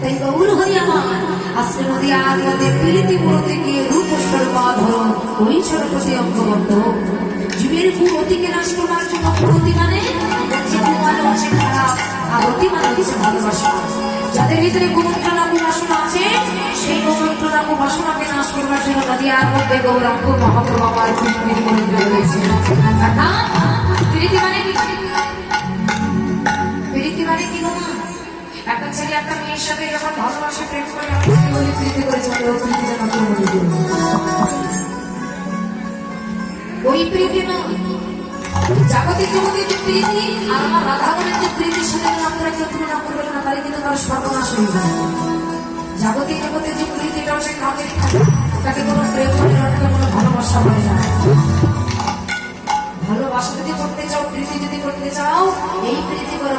তাই গৌর হরি আমার আজকে নদী আগে প্রীতি পুরোতে গিয়ে রূপ স্বরূপা ধরুন ওই সরপতি অঙ্গবদ্ধ। জীবের পুরতিকে নাশ করবার জন্য পুরতি মানে? হচ্ছে মানে খারাপ আর অতি মানে হচ্ছে ভালোবাসা। যাদের ভিতরে কুমন্ত্রণা কুবাসনা আছে, সেই কুমন্ত্রণা কুবাসনাকে নাশ করবার জন্য নদিয়ার মধ্যে গৌরাঙ্গ মহাপ্রভু আমার পৃথিবীর মন্দির রয়েছে প্রীতি মানে কি? প্রীতি মানে কি মা? একটা ছেলে একটা মেয়ের সাথে যখন ভালোবাসা প্রেম করে প্রীতি বলে প্রীতি করেছে প্রীতি যেন কেউ করবে না। ওই প্রীতি না জাগতিক জগতের যে প্রীতি আর আমার রাধা বলেন যে প্রীতির সাথে যদি আপনারা কেউ তুলনা করবেন না তাহলে কিন্তু তার সর্বনাশ হয়ে যাবে। জাগতিক জগতের যে প্রীতি এটা হচ্ছে তাকে কোনো প্রেম না তাকে কোনো ভালোবাসা বলে না। ভালোবাসা যদি করতে চাও প্রীতি যদি করতে চাও এই প্রীতি করো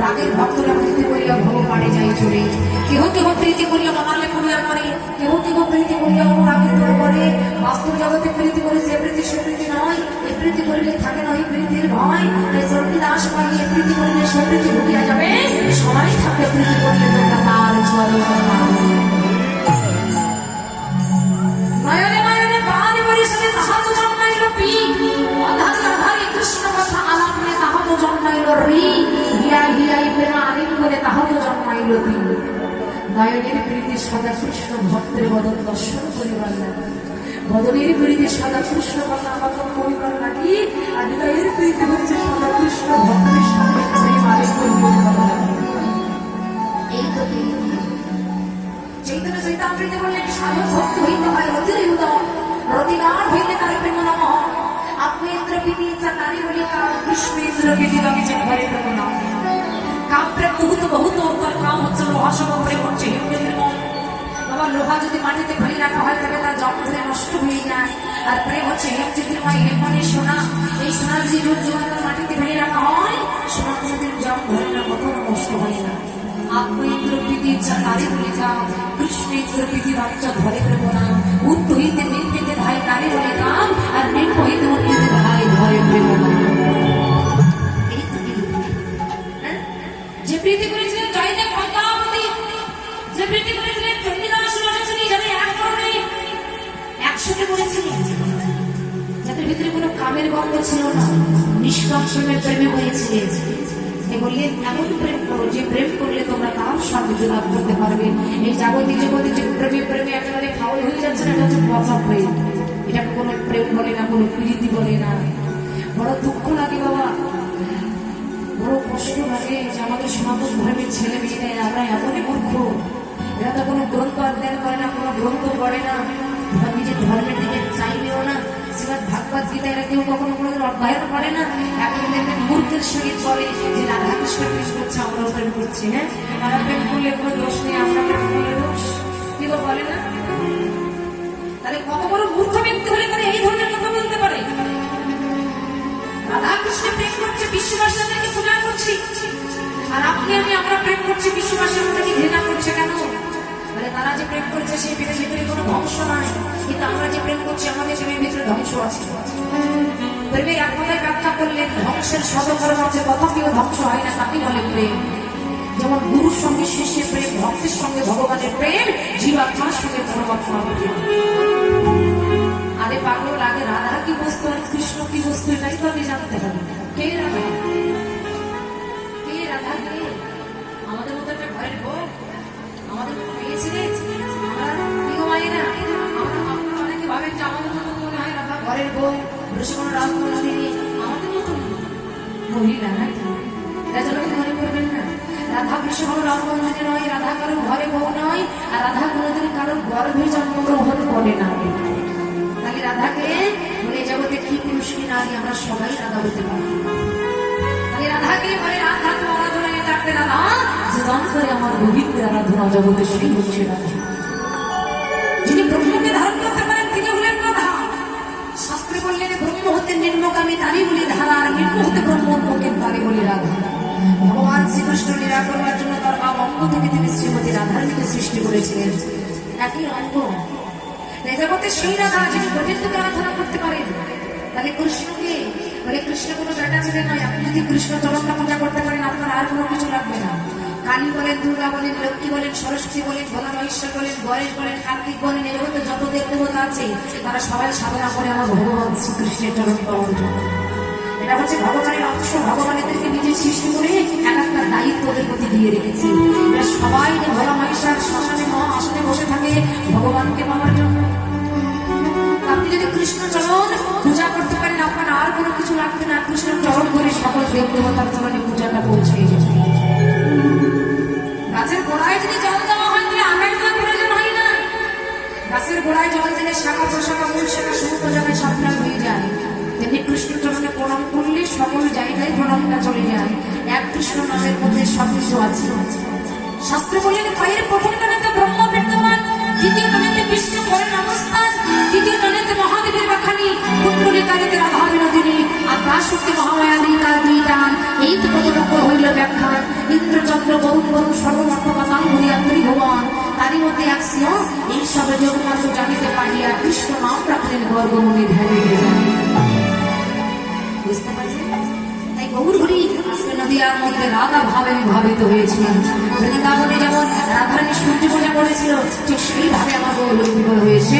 রাগের ভক্তরা প্রীতি করিয়া ভগবানে যাই চলে। কেহ কেহ প্রীতি করিয়া মনালে করিয়া করে কেহ কেহ প্রীতি করিয়া অনুরাগের তোর করে। বাস্তব জগতে প্রীতি করে সে প্রীতি নয়। এ প্রীতি করিলে থাকে না ওই প্রীতির ভয়। এই সর্বি দাস পাই এ প্রীতি করিলে সে প্রীতি ভুলিয়া যাবে। সবাই থাকে প্রীতি আলিঙ্গনে তাহাত জন্মাইল তি নয়নের প্রীতি সদা কৃষ্ণ ভক্তের বদন দর্শন করিবার লাগে। বদনের প্রীতি সদা কৃষ্ণ কথা কথন করিবার লাগি। আর হৃদয়ের প্রীতি হচ্ছে সদা কৃষ্ণ ভক্তের সঙ্গে প্রেম আলিঙ্গন করিবার লাগে। এই তো চৈতন্য চৈতামৃতে বললেন সাধক ভক্ত হইতে হয় উদম রতিগান হইলে তার প্রেম নম। আত্মেন্দ্র ইচ্ছা নারী বলি কাম কৃষ্ণেন্দ্র বিধি বাগিচে ঘরে প্রেম অন্তর হচ্ছে লোহা সম প্রেম হচ্ছে মন বাবা লোহা যদি মাটিতে ফেলে রাখা হয়, তবে তার জং নষ্ট হয়ে যায়। আর প্রেম হচ্ছে হেমচিত্রময় হেমনের সোনা। এই সোনা যদি রোজ জীবন মাটিতে ফেলে রাখা হয় সোনা কোনোদিন জং না কখনো নষ্ট হয় না। আত্মেন্দ্র প্রীতি ইচ্ছা নারী বলে যাও কৃষ্ণেন্দ্র প্রীতি বাচ্চা ধরে প্রেম না। উত্ত হইতে নির্মিতে ধাই নারী বলে গান, আর নিম্ন হইতে উন্নীতে ধাই ধরে প্রেম না। এই তো প্রীতি। হ্যাঁ? যে প্রীতি পদ্মাবতী একসাথে করেছিলেন। যাদের ভিতরে কোনো কামের গন্ধ ছিল না নিষ্কাম প্রেমে প্রেমে হয়েছিলেন বললেন, এমন প্রেম করো যে প্রেম করলে তোমরা তার সাহায্য লাভ করতে পারবে? এই জাগতিক জগতে যে প্রেমে প্রেমে একেবারে ফাউল হয়ে যাচ্ছে না, এটা হচ্ছে পচা প্রেম এটা কোনো প্রেম বলে না, কোনো প্রীতি বলে না। বড় দুঃখ লাগে বাবা। বড় কষ্ট লাগে যে আমাদের সনাতন ধর্মের ছেলে মেয়েরা আমরা এমনই মূর্খ। এরা তো কোনো গ্রন্থ অধ্যয়ন করে না, কোনো গ্রন্থ পড়ে না। ধর নিজের ধর্মের দিকে চাইলেও না। শ্রীমদ ভাগবত গীতা এরা কেউ কখনো কোনো অধ্যয়ন করে না। এখন দেখবেন মূর্খের সঙ্গে বলে যে রাধা কৃষ্ণ প্রেম করছে আমরাও প্রেম করছি হ্যাঁ? তারা প্রেম করলে কোনো দোষ নেই, আমরা প্রেম করলে দোষ। কি বলে না? তাহলে কত বড় মূর্খ ব্যক্তি হলে তারা এই ধরনের কথা বলতে পারে? রাধা কৃষ্ণ প্রেম করছে, বিশ্ববাসীদেরকে পূজা করছি। আর আপনি আমি, আমরা প্রেম করছি বিশ্ববাসী প্রেম করছে, সেই প্রেমের ভিতরে কোনো ধ্বংস নাই। কিন্তু আমরা যে প্রেম করছি, আমাদের প্রেমের ভিতরে ধ্বংস আছে। প্রেমের কথায় ব্যাখ্যা করলেন, ধ্বংসের সদকরণ আছে তথাপিও ধ্বংস হয় না তাকে বলে প্রেম। যেমন গুরুর সঙ্গে শিষ্যের প্রেম, ভক্তের সঙ্গে ভগবানের প্রেম, জীবাত্মার সঙ্গে পরমাত্মার প্রেম। আরে পাগল, আগে রাধা কি বস্তু আর কৃষ্ণ কি বস্তু, এটাই তো আমি জানতে হবে। কে রাধা? কে রাধা কে? আমাদের মতো একটা ভয়ের বউ? আমাদের আমরা মনে হয় রাধা মনে কৃষ্ণ কোনো রাজমন্ত্রী নয় রাধা ঘরে বউ নয় আর রাধা কোনোদিন কারোর গর্ভে জন্মগ্রহণ করে না তাহলে রাধাকে বলে জগতে কি পুরুষ নারী আমরা সবাই রাধা হতে পারি তাহলে রাধাকে বলে রাধা তো আরাধনায় আমার গোবিন্দের আরাধনা জগতে সেই হচ্ছে রাধা হইতে নিম্নকামী দানিগুলি ধারার নির্মুক্ত ব্রহ্মোন্মুখের দ্বারিগুলি রাধা। ভগবান শ্রীকৃষ্ণ লীলা করবার জন্য তার মা অঙ্গ থেকে তিনি শ্রীমতী রাধারণীকে সৃষ্টি করেছিলেন। একই অঙ্গ নেজাবতের সেই রাধা যিনি গণের থেকে করতে পারেন। তাহলে কৃষ্ণকে, বলে কৃষ্ণ কোনো বেটা ছিলেন নয়, আপনি যদি কৃষ্ণ চরণটা পূজা করতে পারেন, আপনার আর কোনো কিছু লাগবে না। কালী বলেন, দুর্গা বলেন, লক্ষ্মী বলেন, সরস্বতী বলেন ভোলা মহেশ্বর বলেন, গণেশ বলেন, কার্তিক বলেন, এরকম যত দেবতা আছে, তারা সবাই সাধনা করে আমার ভগবান শ্রীকৃষ্ণের চরণ জন্য এটা হচ্ছে ভগবানের অংশ, ভগবান এদেরকে নিজে সৃষ্টি করে এক একটা দায়িত্ব প্রতি দিয়ে রেখেছে। এরা সবাই যে ভোলা মহেশ্বর শ্মশানে মহা আসনে বসে থাকে, ভগবানকে পাওয়ার জন্য। আপনি যদি কৃষ্ণ চরণ পূজা করতে পারেন, আপনার আর কোনো কিছু লাগবে না। কৃষ্ণ চরণ করে সকল দেব দেবতার চরণে গোড়ায় জল দিলে শাখা প্রশাখা মূল শাখা সমস্ত জায়গায় সাবধান হয়ে যায়। তেমনি কৃষ্ণ চরণে প্রণাম করলে সকল জায়গায় প্রণামটা চলে যায়। এক কৃষ্ণ নামের মধ্যে সব কিছু আছে। শাস্ত্র বলেন, পায়ের প্রথম টানেতে ব্রহ্ম বিদ্যমান, দ্বিতীয় টানেতে বিষ্ণু করেন অবস্থান, তৃতীয় টানেতে মহাদেবের বাখানি কুণ্ডলিকারিতে রাধা বিনোদিনী, আর তার শক্তি মহামায়ালী তার দুই টান। এই তো কত রকম হইল ব্যাখ্যা। ইন্দ্রচন্দ্র বরুণ বরুণ সর্বমর্থ হরিয়া ত্রিভুবন তারই মধ্যে এই সবে যোগমাত্র জানিতে পারিয়া কৃষ্ণ নাম রাখলেন গর্গমণি ধ্যানে বুঝতে তাই গৌর হরি নদিয়ার মধ্যে রাধা ভাবে ভাবিত হয়েছিলেন। বৃন্দাবনে যেমন রাধারানী সূর্য পূজা করেছিল ঠিক সেইভাবে আমার গৌর হয়েছে।